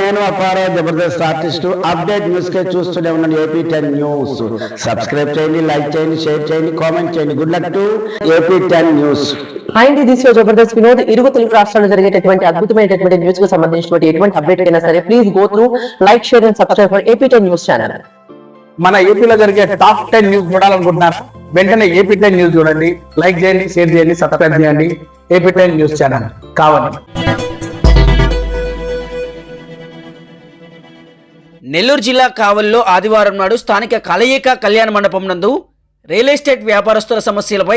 నేను అపారా Jabardasth artist. Update news కే చూస్తూనే ఉన్నాను ఏపీ టెన్ న్యూస్. సబ్స్క్రైబ్ చేయండి లైక్ చేయండి షేర్ చేయండి కామెంట్ చేయండి. Good luck to AP ten news. And this యో జబర్దస్త్ వినోద్. ఇరుగు తెలుగు రాష్ట్రాల్లో జరిగేటటువంటి అద్భుతమైనటువంటి న్యూస్కు సంబంధించినటువంటి ఎటువంటి అప్డేట్ అయినా సరే please go through like share and subscribe for AP ten news channel మన ఏపీలో జరిగే టాప్ టెన్ న్యూస్ చూడాలనుకుంటున్నారా? వెంటనే ఏపీ టెన్ న్యూస్ చూడండి. లైక్ చేయండి షేర్ చేయండి సబ్స్క్రైబ్ చేయండి. ఏపీ టెన్ న్యూస్ ఛానల్ కావాలి. నెల్లూరు జిల్లా కావల్లో ఆదివారం నాడు స్థానిక కలయిక కళ్యాణ మండపం నందు రియల్ ఎస్టేట్ వ్యాపారస్తుల సమస్యలపై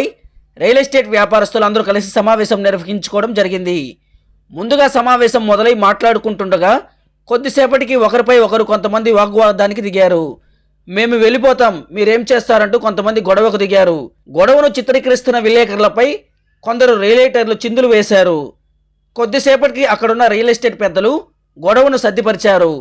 రియల్ ఎస్టేట్ వ్యాపారస్తులు అందరూ కలిసి సమావేశం నిర్వహించుకోవడం జరిగింది. ముందుగా సమావేశం మొదలై మాట్లాడుకుంటుండగా కొద్దిసేపటికి ఒకరిపై ఒకరు కొంతమంది వాగ్వాదానికి దిగారు. మేము వెళ్ళిపోతాం మీరేం చేస్తారంటూ కొంతమంది గొడవకు దిగారు. గొడవను చిత్రీకరిస్తున్న విలేకరులపై కొందరు రియలేటర్లు చిందులు వేశారు. కొద్దిసేపటికి అక్కడున్న రియల్ ఎస్టేట్ పెద్దలు గొడవను సర్దిపరిచారు.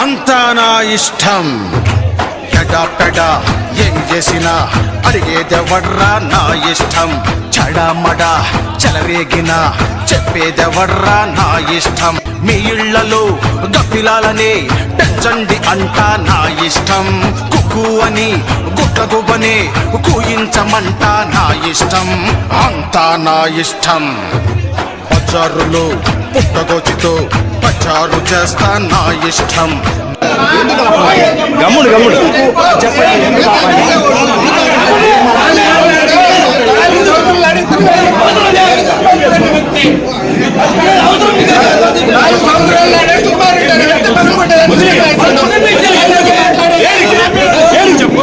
అంతా నా ఇష్టం. ఎడా పెడ. ఏం చేసినా? అడిగేదెవడ్రా నా ఇష్టం? చడమడ చెలరేగిన? చెప్పేదెవడ్రా నా ఇష్టం? మీ ఇళ్ళలో గప్పిలాలని పెంచండి అంటా నా ఇష్టం. కుక్కు అని గుట్లగుబని కూయించమంట నా ఇష్టం. అంతా నా ఇష్టం. పచారులు పుట్టగోచితో పచారు చేస్తా నా ఇష్టం. గమ్ముడు గమ్ముడు. చెప్పు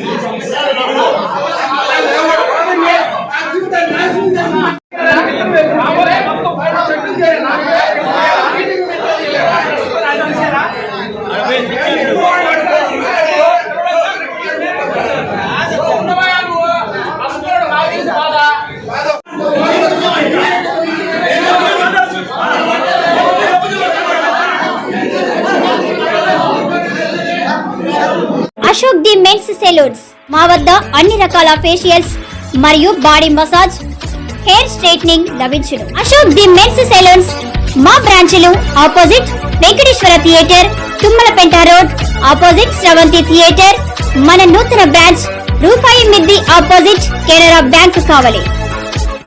అశోక్ ది మెన్స్ సెలూన్స్. మా వద్ద అన్ని రకాల ఫేషియల్స్ మరియు బాడీ మసాజ్ హెయిర్ స్ట్రైట్నింగ్ లభించును. అశోక్ ది మెన్స్ సెలూన్స్ మా బ్రాంచ్లు opposite Venkateswara theatre Tummalapenta road opposite Sravanthi theatre. మన నూతన బ్రాంచ్ రూపాయి మిద్ది ఆపోజిట్ కెనరా బ్యాంక్ కావాలి.